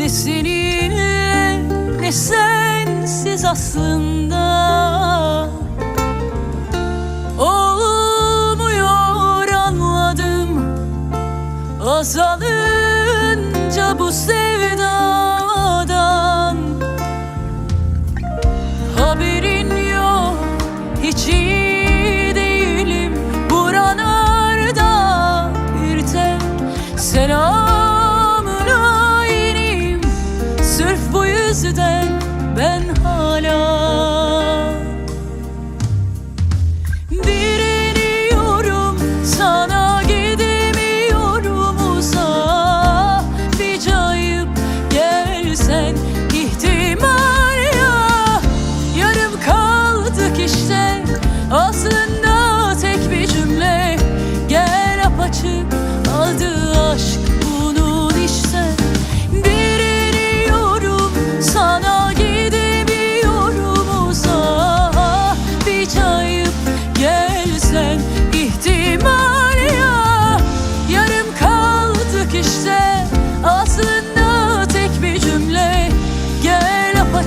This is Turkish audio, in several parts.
Ne seninle ne sensiz aslında. Olmuyor anladım Azalınca bu sen ben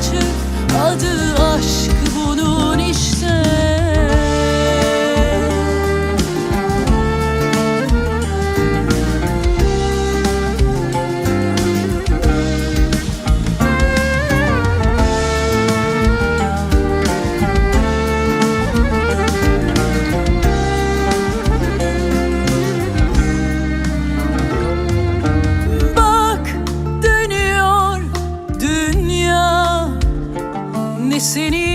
aşık adı aşk. City.